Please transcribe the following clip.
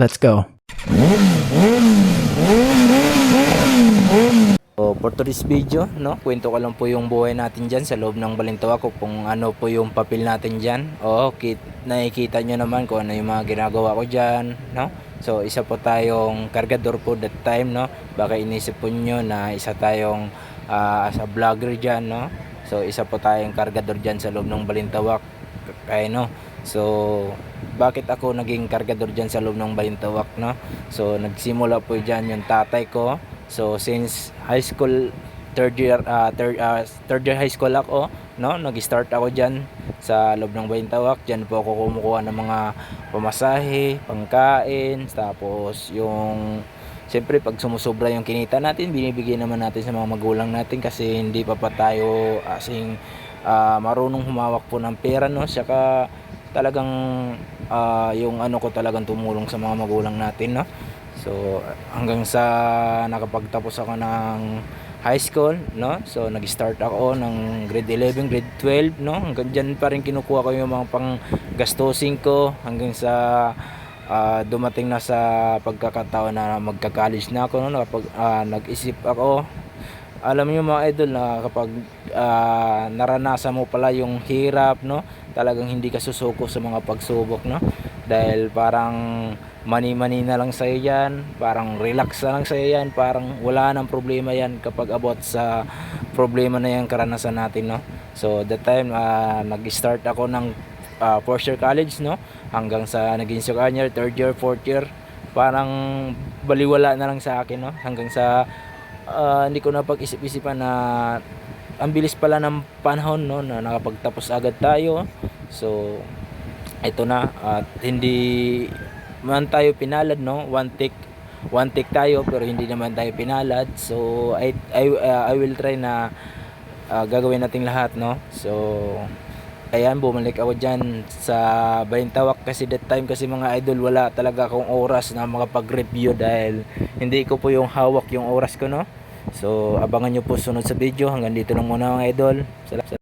Let's go. So, for today's video, no, kwento ko lang po yung buhay natin dyan sa loob ng Balintawak kung, kung ano po yung papel natin dyan. Oo, kit, nakikita nyo naman kung ano yung mga ginagawa ko dyan, no? So, isa po tayong kargador po that time, no? Baka inisip po nyo na isa tayong ah, as a vlogger dyan, no? So, isa po tayong kargador dyan sa loob ng Balintawak. Kaya, no? So, bakit ako naging kargador dyan sa loob ng Balintawak, no? So, nagsimula po dyan yung tatay ko. So, since high school, third year, ah, third, ah, third year high school ako, no? Nag-start ako dyan sa loob ng Balintawak. Dyan po ako kumukuha ng mga pamasahe, pangkain, tapos yung Siyempre, pag sumusobra yung kinita natin, binibigay naman natin sa mga magulang natin kasi hindi pa pa tayo asing ah, marunong humawak po ng pera, no? Saka talagang ah, yung ano ko talagang tumulong sa mga magulang natin, no? So, hanggang sa nakapagtapos ako ng high school, no? So, nag-start ako ng grade 11, grade 12, no? Hanggang dyan pa rin kinukuha ko yung mga pang gastusin ko hanggang sa ah, dumating na sa pagkakataon na magka-college na ako, no? Nakapag, ah, nag-isip ako, alam niyo mga idol na kapag ah, naranasan mo pala yung hirap, no? Talagang hindi ka susuko sa mga pagsubok, no? Dahil parang mani-mani na lang sa'yo yan, parang relax na lang sa'yo yan, parang wala nang problema yan kapag about sa problema na yung karanasan natin, no? So, that time, ah, nag-start ako ng ah, first year college, no? Hanggang sa naging second year, third year, fourth year, parang baliwala na lang sa akin, no? Hanggang sa ah, hindi ko na pag-isip-isipan na ang bilis pala ng panahon, no? Na nakapagtapos agad tayo. So, ito na at hindi man tayo pinalad no one take one take tayo pero hindi naman tayo pinalad so I I, uh, I will try na uh, gagawin nating lahat no so ayan bumalik ako dyan sa Balintawak kasi that time kasi mga idol wala talaga akong oras na makapag-review dahil hindi ko po yung hawak yung oras ko no so abangan nyo po sunod sa video hanggang dito lang muna mga idol Salamat.